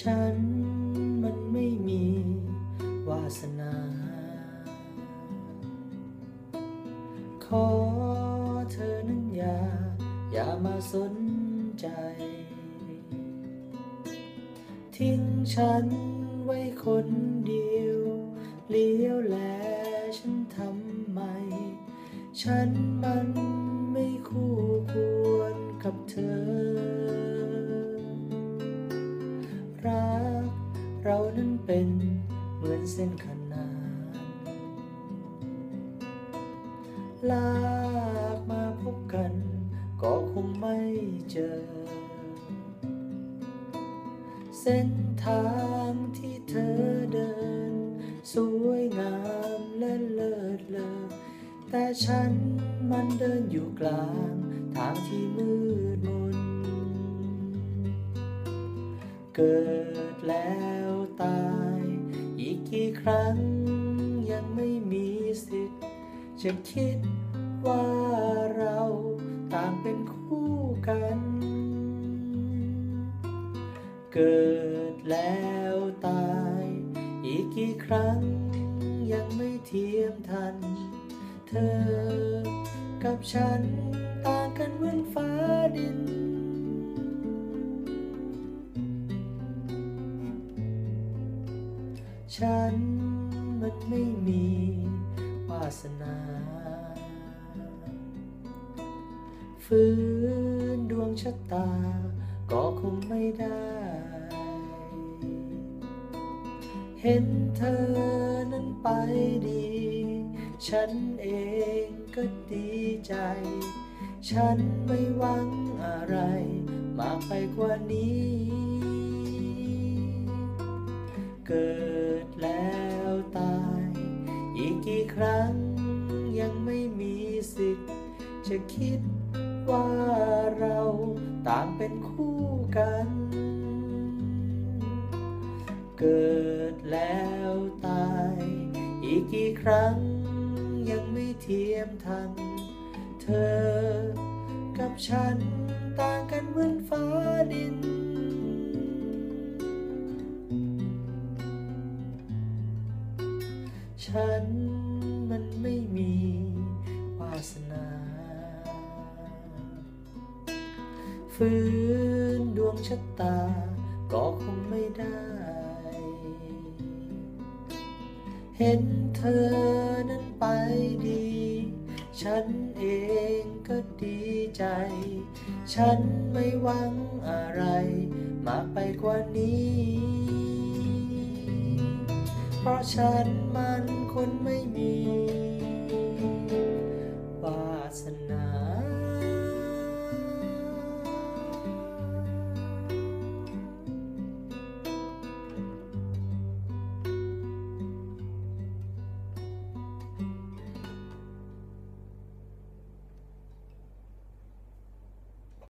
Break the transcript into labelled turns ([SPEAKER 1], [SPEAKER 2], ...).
[SPEAKER 1] ฉันมันไม่มีวาสนา ขอเธอนั้นอย่า อย่ามาสนใจ ทิ้งฉันไว้คนเดียว เลี้ยวแลฉันทำไม ฉันมันไม่คู่ควรกับเธอ เป็นเหมือนเส้นขนานลากมาพบกัน ก็คงไม่เจอ เส้นทางที่เธอเดิน สวยงามและเลิศเลอแต่ฉันมันเดินอยู่กลาง ทางที่มืดมน เกิดแล้วตาย อีกกี่ครั้งยังไม่มีสิทธิ์จะคิดว่าเราต่างเป็นคู่กัน เกิดแล้วตาย อีกกี่ครั้งยังไม่เทียมทัน เธอกับฉัน ฉันมันไม่มีวาสนาฟื้นดวงชะตา ก็คงไม่ได้ เห็นเธอนั้นไปดี ฉันเองก็ดีใจ ฉันไม่หวังอะไร มากไปกว่านี้ เกิด ยังไม่มีสิทธิ์ จะคิดว่าเราต่างเป็นคู่กัน เกิดแล้วตาย อีกกี่ครั้งยังไม่เทียมทัน เธอกับฉันต่างกันเหมือนฟ้าดินฉันมันไม่ มีวาสนาฟื้นดวงชะตา ก็คงไม่ได้ เห็นเธอนั้นไปดี ฉันเองก็ดีใจ ฉันไม่หวังอะไร มากไปกว่านี้ เพราะฉันมันคนไม่มี